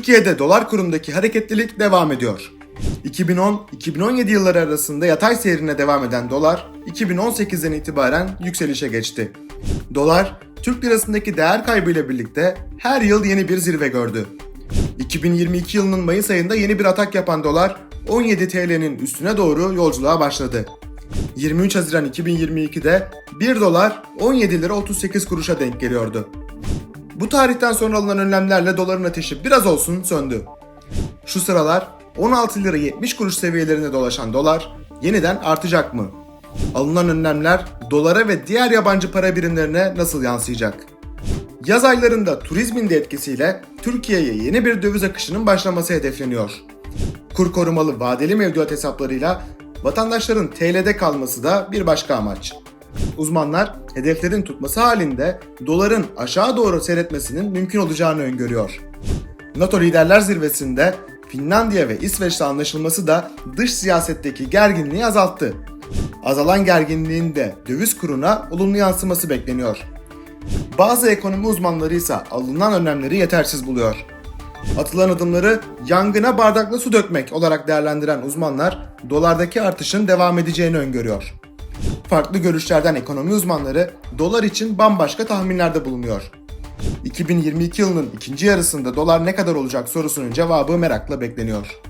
Türkiye'de dolar kurundaki hareketlilik devam ediyor. 2010-2017 yılları arasında yatay seyrine devam eden dolar 2018'den itibaren yükselişe geçti. Dolar, Türk lirasındaki değer kaybıyla birlikte her yıl yeni bir zirve gördü. 2022 yılının Mayıs ayında yeni bir atak yapan dolar 17 TL'nin üstüne doğru yolculuğa başladı. 23 Haziran 2022'de 1 dolar 17 lira 38 kuruşa denk geliyordu. Bu tarihten sonra alınan önlemlerle doların ateşi biraz olsun söndü. Şu sıralar 16 lira 70 kuruş seviyelerinde dolaşan dolar yeniden artacak mı? Alınan önlemler dolara ve diğer yabancı para birimlerine nasıl yansıyacak? Yaz aylarında turizmin de etkisiyle Türkiye'ye yeni bir döviz akışının başlaması hedefleniyor. Kur korumalı vadeli mevduat hesaplarıyla vatandaşların TL'de kalması da bir başka amaç. Uzmanlar hedeflerin tutması halinde doların aşağı doğru seyretmesinin mümkün olacağını öngörüyor. NATO Liderler Zirvesi'nde Finlandiya ve İsveç'te anlaşılması da dış siyasetteki gerginliği azalttı. Azalan gerginliğin de döviz kuruna olumlu yansıması bekleniyor. Bazı ekonomi uzmanları ise alınan önlemleri yetersiz buluyor. Atılan adımları yangına bardakla su dökmek olarak değerlendiren uzmanlar dolardaki artışın devam edeceğini öngörüyor. Farklı görüşlerden ekonomi uzmanları dolar için bambaşka tahminlerde bulunuyor. 2022 yılının ikinci yarısında dolar ne kadar olacak sorusunun cevabı merakla bekleniyor.